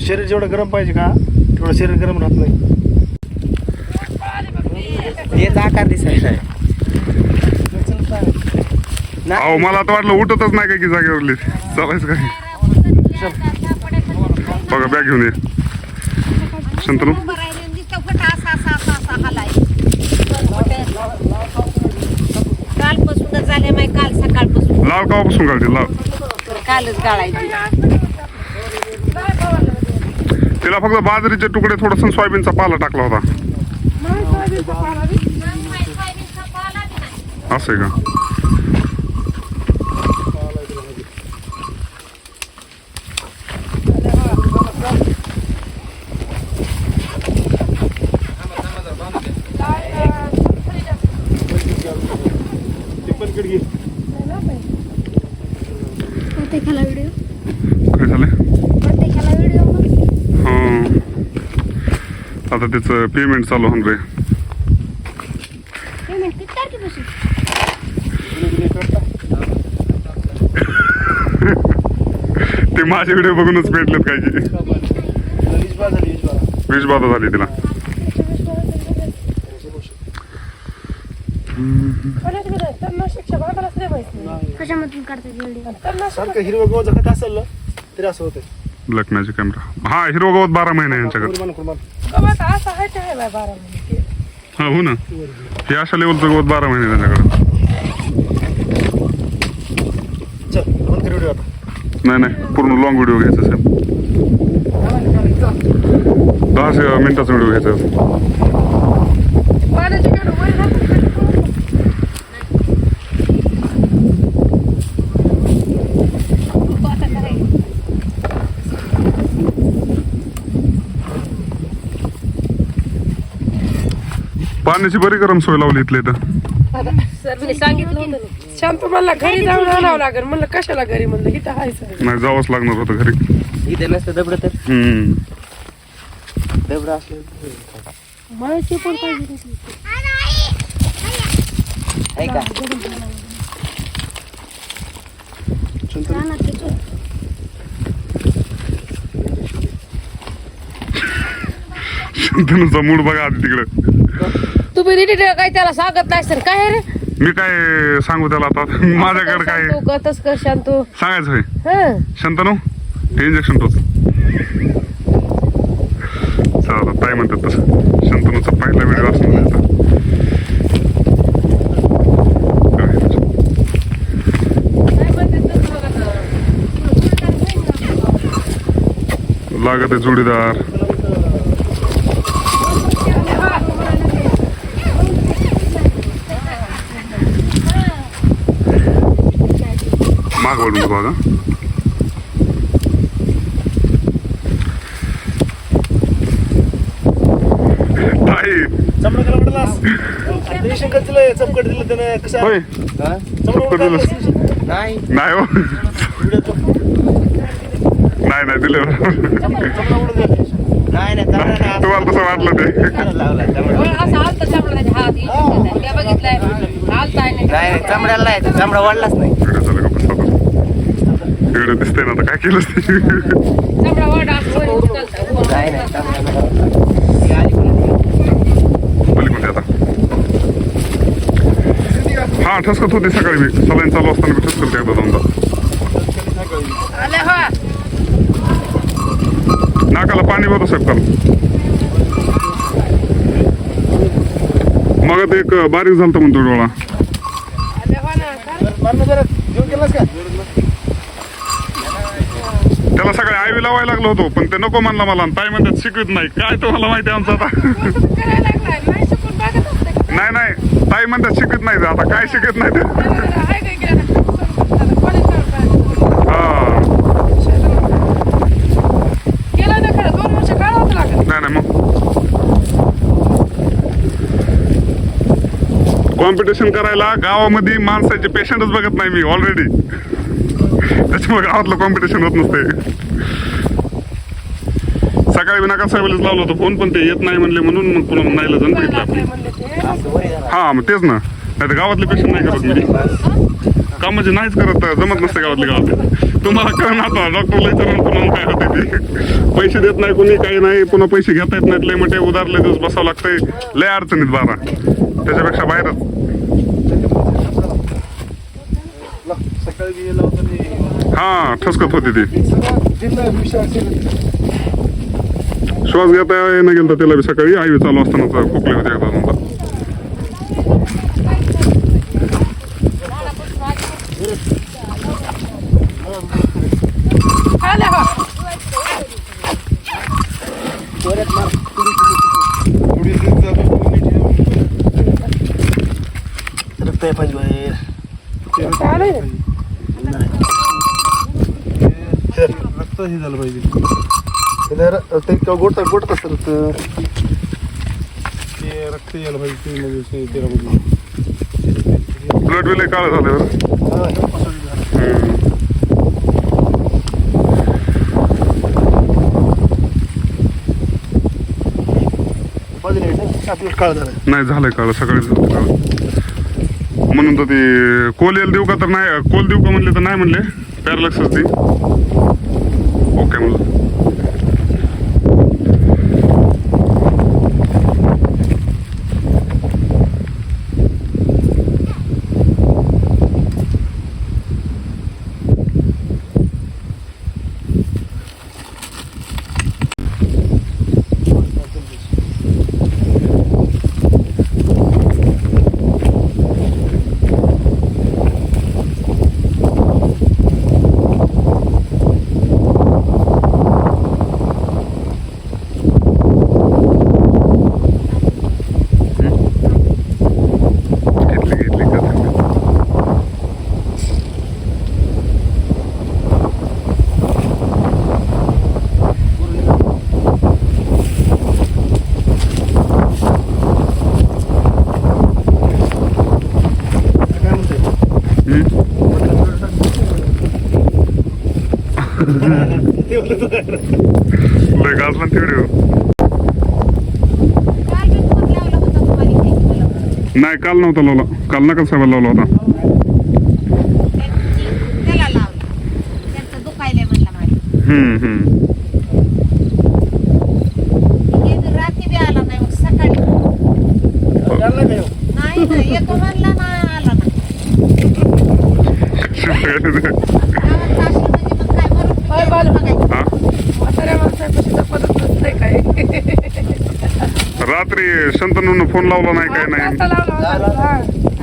शरीर जेवढं गरम पाहिजे का तेवढं शरीर गरम राहत नाही. आकार दिसायचा अहो मला आता वाटलं उठतच नाही काय की जागेवरली. चालायचं काय? बघा बॅग घेऊन ये. शंतनू. कालपासूनच झाले माय काल सकाळपासून. लाव कावापासून काढते लाव. कालच गाळायची. तिला फक्त बाजरीचे तुकडे थोडस सोयाबीनचा पाला टाकला होता. असं आहे का टिप्पणकडे घे प्रत्येकाला व्हिडिओ काय झालं प्रत्येकाला व्हिडिओ हां आता त्याचं पेमेंट चालू होणार रे पेमेंट किती तारखेपासून? ते माझे व्हिडिओ बघूनच भेटलेत काय की वीज बाद झाली वीज बाद विष बाधा झाली तिला कशामधून काढतात व्हिडिओ सारखं हिरवं गवत जखत असेल ना तरी असं होतं लग्नाचे कॅमेरा हा हिरो गवत बारा महिने यांच्याकडे. कुर्बान हा हो ना. हे अशा लेवलचं गवत बारा महिने त्यांच्याकडे. नाही नाही पूर्ण लॉंग व्हिडिओ घ्यायचा सेम दहा मिनिटाचा व्हिडिओ घ्यायचा पाण्याची बरी गरम सोय लावली इथल्या इथं. सांगितलं होतं. ना. शांत म्हणला घरी जाऊन आणावं लागेल. म्हणलं कशाला घरी? म्हणलं इथं हायचं नाही जावंच लागणार होतं घरी. इथे नसतं दबडं तर? हम्म. दबडं असलं पण पाहिजे. आहे का. शंतनूचा मूड बघा आधी तिकडं. तुम्ही नीट काय त्याला सांगत नाही सर काय रे? मी काय सांगू त्याला आता? माझ्याकडे काय? तू कतच कर शांतू. सांगायचं होय. हं. शंतनू इंजेक्शन टोच चला काय म्हणतात तसं. शंतनूचा पहिला व्हिडिओ याचा. लागत आहे जोडीदार माग वळून बघा ताई चमडं त्याला म्हटलास जयशंकर दिलं चमकट दिलं त्यानं कसं? होय? चमकट दिलं। नाही। नाही हो। नाही दिलं। तुम्हाला तसं वाटलं ते चमड्याला नाही चमडा वाढलाच नाही. व्हिडिओ दिसतंय ना आता काय केलं पलीकडे आता. हा ठसकत होती सकाळी मी. सलाईन चालू असताना मी ठसकत एकदा दोनदा. नाकाला पाणी बघतो साहेब काल मग ते एक बारीक झालं म्हणतो डोळा मारणं जरा घेऊन गेलास का त्याला सगळे आयवी लावायला लागलो होतो पण ते नको म्हणला मला ताई म्हणतात शिकवित नाही. काय तो मला माहिती आहे आमचं आता? नाही? नाही. ताई म्हणतात शिकत नाही. ते. आता काय शिकत नाही ते? नाही नाही मग. कॉम्पिटिशन करायला गावामध्ये माणसाचे पेशंटच बघत नाही मी ऑलरेडी त्याच्यामुळे गावातलं कॉम्पिटिशन होत नसते सकाळी विनाकांत साहेबांनीच लावलं होतं. फोन पण ते येत नाही म्हणले म्हणून मग पुन्हा नाहीला जण बघितलं आपण हां मग तेच ना. नाही तर गावातले पेशंट नाही करत मी. का म्हणजे नाहीच करत जमत नसते गावातले गावात तुम्हाला कळण आता डॉक्टरला विचारून तुम्हाला काय होते ते. पैसे देत नाही कोणी काही नाही. पुन्हा पैसे घेता येत नाहीत. लय मोठे उदारले दिवस बसावं लागतंय. लय अडचणीत बारा. त्याच्यापेक्षा बाहेरच ला, सकाळी बी गेला होता मी. हा ठसकत होती ती श्वास घेता येणं गेलं त्याला बी सकाळी. हायवे चालू असताना खोकले होते एकदा हो पाहिजे बाहेर आले रक्त हे झालं पाहिजे. त्याला र- ते क- गोट गोटत असतं रक्त ते. रक्त यायला पाहिजे ते म्हणजे ते तेलामध्ये. ब्लड बिल काळ झालं. झालं. नाही काळ झालं. नाही झालंय काळ सकाळी झालं काळ. म्हणून तर ते कोल येल देऊ का तर नाही कोल देऊ का म्हणले तर नाही म्हणले. पॅरलक्सच दे ओके म्हणलं घेतली घेतली का काय म्हणते लय गाजला तेवढे काल होता. नाही काल नव्हता लावला. काल लावला होता त्यांची- त्याला लावलं माझ्या हम्म हम्म. नाही ना येतो म्हणला ना आला ना गावात असलं म्हणजे मग काय बरं होय, बालू. बघायचं. हा? म्हाताऱ्या माणसापाशी तर पदच नसतंय काय रात्री शंतनून फोन लावला नाही काय नाही आता लावला होता. हा.